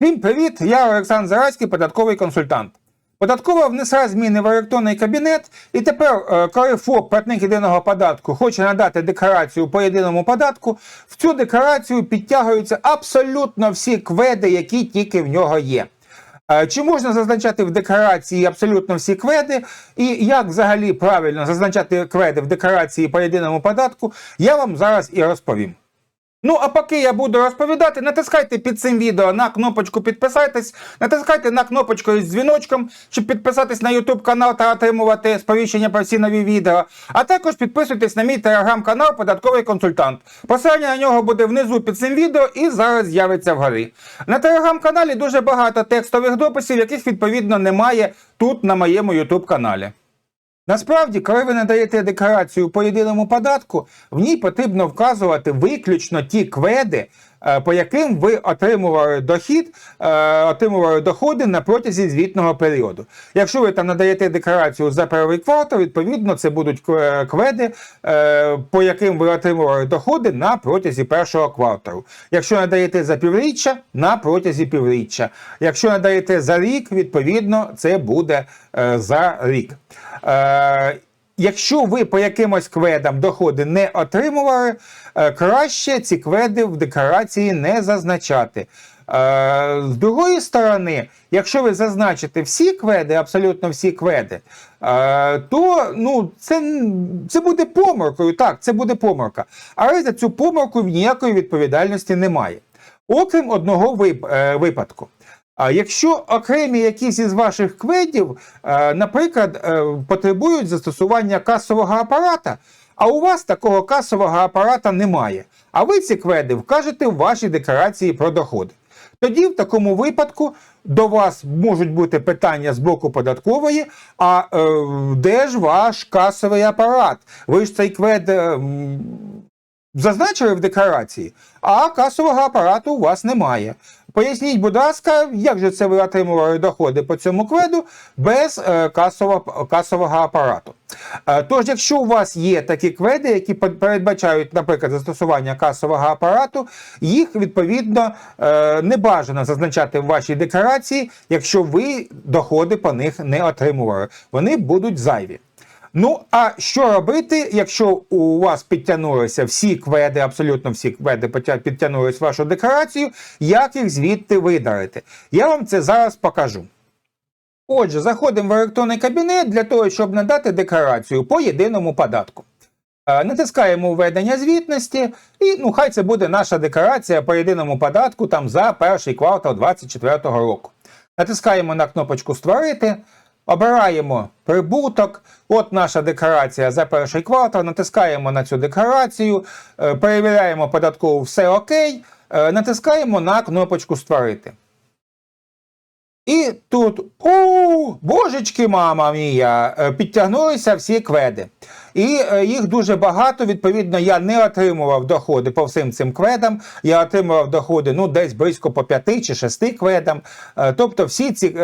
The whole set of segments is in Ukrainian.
Всім привіт! Я Олександр Зарайський, податковий консультант. Податкова внесла зміни в електронний кабінет, і тепер, е, коли ФОП платник єдиного податку хоче надати декларацію по єдиному податку, в цю декларацію підтягуються абсолютно всі кведи, які тільки в нього є. Е, Чи можна зазначати в декларації абсолютно всі кведи, і як взагалі правильно зазначати кведи в декларації по єдиному податку, я вам зараз і розповім. Ну, а поки я буду розповідати, натискайте під цим відео на кнопочку підписайтесь, натискайте на кнопочку із дзвіночком, щоб підписатись на YouTube канал та отримувати сповіщення про всі нові відео. А також підписуйтесь на мій телеграм-канал Податковий консультант. Посилання на нього буде внизу під цим відео і зараз з'явиться вгорі. На телеграм-каналі дуже багато текстових дописів, яких відповідно немає тут на моєму YouTube каналі. Насправді, коли ви надаєте декларацію по єдиному податку, в ній потрібно вказувати виключно ті кведи, е, по яким ви отримували дохід, е, отримували доходи на протязі звітного періоду. Якщо ви там надаєте декларацію за перший квартал, відповідно це будуть кведи, е, по яким ви отримували доходи на протязі першого кварталу. Якщо надаєте за півріччя, на протязі півріччя. Якщо надаєте за рік, відповідно це буде за рік. Е, Якщо ви по якимось кведам доходи не отримували, е, краще ці кведи в декларації не зазначати. Е, З другої сторони, якщо ви зазначите всі кведи, абсолютно всі кведи, то ну, це, це буде помилкою. Так, це буде помилка. Але за цю помилку ніякої відповідальності немає. Окрім одного вип- випадку. А якщо окремі якісь із ваших кведів, е, наприклад, е, потребують застосування касового апарата, а у вас такого касового апарата немає, а ви ці кведи вкажете в вашій декларації про доходи. Тоді в такому випадку до вас можуть бути питання з боку податкової, а е, де ж ваш касовий апарат? Ви ж цей квед зазначили в декларації, а касового апарату у вас немає. Поясніть, будь ласка, як же це ви отримували доходи по цьому кведу без е, касового, касового апарату? Е, тож, якщо у вас є такі кведи, які передбачають, наприклад, застосування касового апарату, їх відповідно е, не бажано зазначати в вашій декларації, якщо ви доходи по них не отримували. Вони будуть зайві. Ну, а що робити, якщо у вас підтягнулися всі кведи, абсолютно всі кведи підтягнулись вашу декларацію, як їх звідти видалити? Я вам це зараз покажу. Отже, заходимо в електронний кабінет для того, щоб надати декларацію по єдиному податку. Е, Натискаємо введення звітності, і ну, хай це буде наша декларація по єдиному податку там за перший квартал 2024 року. Натискаємо на кнопочку Створити, обираємо прибуток. От наша декларація за перший квартал. Натискаємо на цю декларацію, е, перевіряємо податкову все окей, е, натискаємо на кнопочку Створити. І тут, у божечки, мама мія, е, підтягнулися всі кведи. І е, їх дуже багато. Відповідно, я не отримував доходи по всім цим кведам. Я отримував доходи ну, десь близько по 5 чи 6 кведам. Е, Тобто, всі ці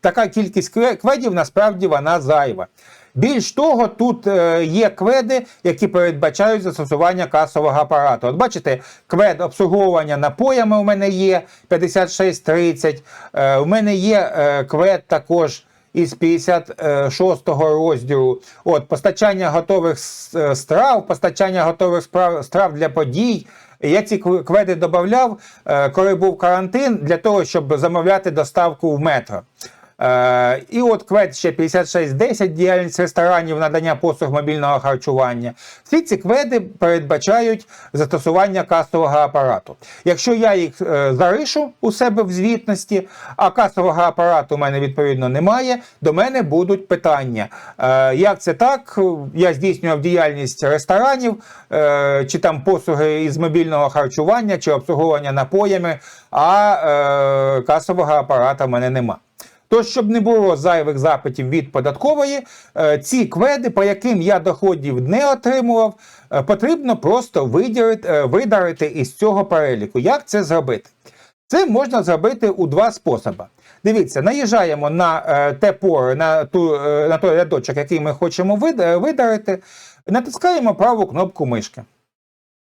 така кількість кведів насправді вона зайва. Більш того, тут е, є кведи, які передбачають застосування касового апарату. От бачите, квед обслуговування напоями у мене є 5630. Е, у мене є е, квед також із 56-го розділу. От, постачання готових страв, постачання готових справ, страв для подій. Я ці кведи додавав, е, коли був карантин, для того, щоб замовляти доставку в метро. Е, і от квед ще 5610, діяльність ресторанів, надання послуг мобільного харчування. Всі ці кведи передбачають застосування касового апарату. Якщо я їх е, заришу у себе в звітності, а касового апарату у мене відповідно немає, до мене будуть питання. Е, як це так? Я здійснював діяльність ресторанів, чи там послуги із мобільного харчування, чи обслуговування напоями, а касового апарата в мене немає. Тож, щоб не було зайвих запитів від податкової, е, ці кведи, по яким я доходів не отримував, е, потрібно просто е, із цього переліку. Як це зробити? Це можна зробити у два способи. Дивіться, наїжджаємо на те поле, на, ту, на той рядочок, який ми хочемо вид- е, натискаємо праву кнопку мишки.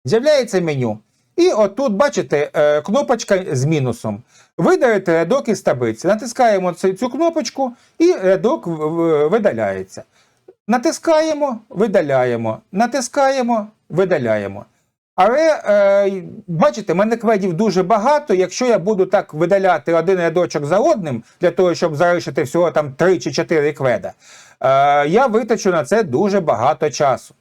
З'являється меню. І отут, бачите, е, кнопочка з мінусом. Видалити рядок із таблиці. Натискаємо цю, кнопочку, і рядок видаляється. Натискаємо, видаляємо, натискаємо, видаляємо. Але е, бачите, мене кведів дуже багато. Якщо я буду так видаляти один рядочок за одним, для того, щоб залишити всього там 3 чи 4 кведа, е, я витрачу на це дуже багато часу.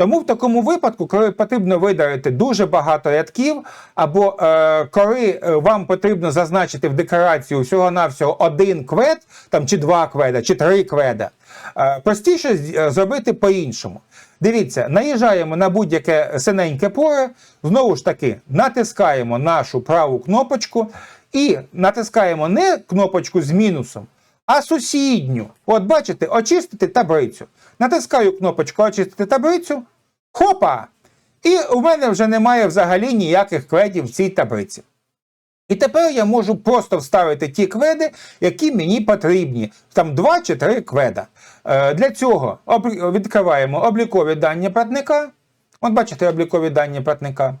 Тому в такому випадку, коли потрібно видалити дуже багато рядків, або е, коли е, вам потрібно зазначити в декларацію всього-навсього один квед, там, чи два кведа, чи три кведа, е, простіше е, зробити по-іншому. Дивіться, наїжджаємо на будь-яке синеньке поле, знову ж таки, натискаємо нашу праву кнопочку і натискаємо не кнопочку з мінусом, а сусідню. От бачите, очистити таблицю. Натискаю кнопочку очистити таблицю. Хопа! І у мене вже немає взагалі ніяких кведів в цій таблиці. І тепер я можу просто вставити ті кведи, які мені потрібні. Там два чи три кведа. Е, для цього відкриваємо облікові дані платника. От бачите облікові дані платника.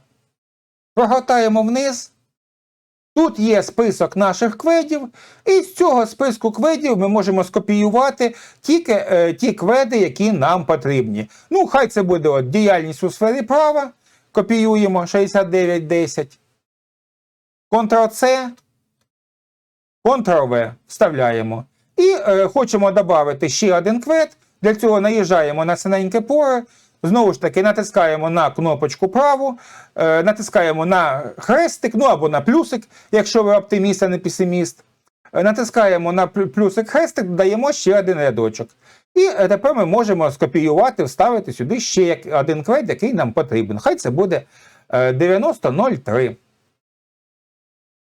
Прогортаємо вниз. Тут є список наших кведів, і з цього списку кведів ми можемо скопіювати тільки е, ті кведи, які нам потрібні. Ну, хай це буде от, діяльність у сфері права. Копіюємо 6910. Ctrl-C, Ctrl-V вставляємо. І е, хочемо додати ще один квед. Для цього наїжджаємо на синеньке поле. Знову ж таки, натискаємо на кнопочку праву, е, натискаємо на хрестик, ну або на плюсик, якщо ви оптиміст, а не песиміст. Е, Натискаємо на плюсик хрестик, додаємо ще один рядочок. І е, тепер ми можемо скопіювати, вставити сюди ще один квед, який нам потрібен. Хай це буде е, 9003.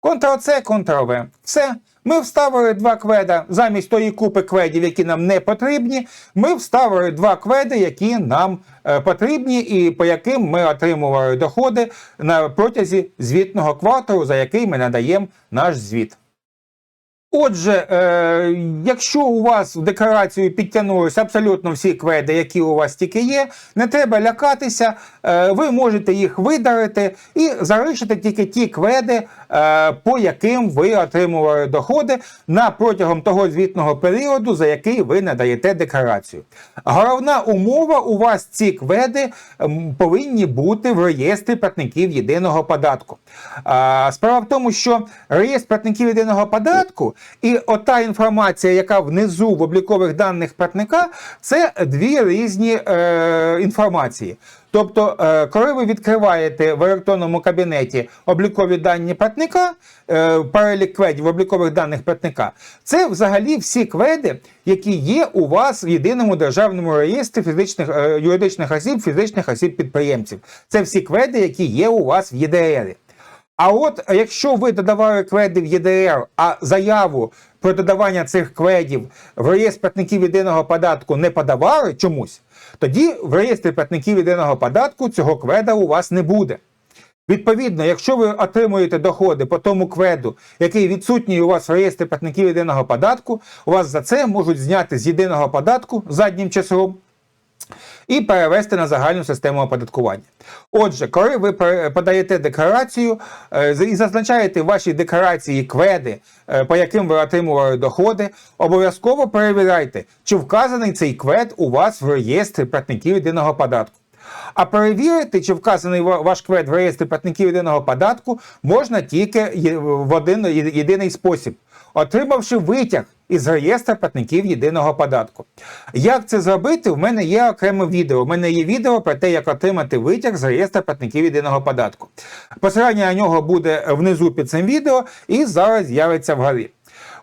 Ctrl-C, Ctrl-V. Все. Ми вставили два кведа замість тої купи кведів, які нам не потрібні. Ми вставили два кведи, які нам е, потрібні, і по яким ми отримували доходи на протязі звітного кварталу, за який ми надаємо наш звіт. Отже, е, якщо у вас в декларацію підтягнулися абсолютно всі кведи, які у вас тільки є, не треба лякатися, е, ви можете їх видалити і залишити тільки ті кведи, е, по яким ви отримували доходи на протягом того звітного періоду, за який ви надаєте декларацію. Головна умова у вас ці кведи повинні бути в реєстрі платників єдиного податку. А, Справа в тому, що реєстр платників єдиного податку і ота інформація, яка внизу в облікових даних платника, це дві різні е, інформації. Тобто, е, коли ви відкриваєте в електронному кабінеті облікові дані платника, е, перелік кведів в облікових даних платника, це взагалі всі кведи, які є у вас в єдиному державному реєстрі фізичних е, юридичних осіб, фізичних осіб підприємців. Це всі кведи, які є у вас в ЄДР. А от якщо ви додавали кведи в ЄДР, а заяву про додавання цих кведів в реєстр платників єдиного податку не подавали чомусь, тоді в реєстрі платників єдиного податку цього кведа у вас не буде. Відповідно, якщо ви отримуєте доходи по тому кведу, який відсутній у вас в реєстрі платників єдиного податку, у вас за це можуть зняти з єдиного податку заднім числом і перевести на загальну систему оподаткування. Отже, коли ви подаєте декларацію е, і зазначаєте в вашій декларації кведи, е, по яким ви отримували доходи, обов'язково перевіряйте, чи вказаний цей квед у вас в реєстрі платників єдиного податку. А перевірити, чи вказаний ваш квед в реєстрі платників єдиного податку, можна тільки в один єдиний спосіб, отримавши витяг із реєстра платників єдиного податку. Як це зробити? В мене є окреме відео. У мене є відео про те, як отримати витяг з реєстра платників єдиного податку. Посилання на нього буде внизу під цим відео і зараз з'явиться вгорі.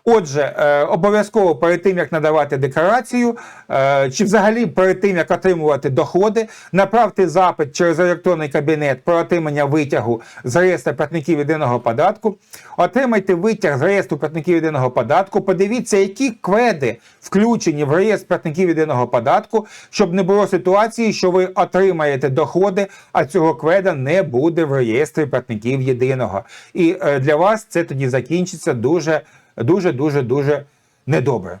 Отже, е, обов'язково перед тим, як надавати декларацію, е, чи взагалі перед тим, як отримувати доходи, направте запит через електронний кабінет про отримання витягу з реєстру платників єдиного податку. Отримайте витяг з реєстру платників єдиного податку. Подивіться, які кведи включені в реєстр платників єдиного податку, щоб не було ситуації, що ви отримаєте доходи, а цього кведа не буде в реєстрі платників єдиного. І е, для вас це тоді закінчиться дуже дуже, дуже, дуже недобре.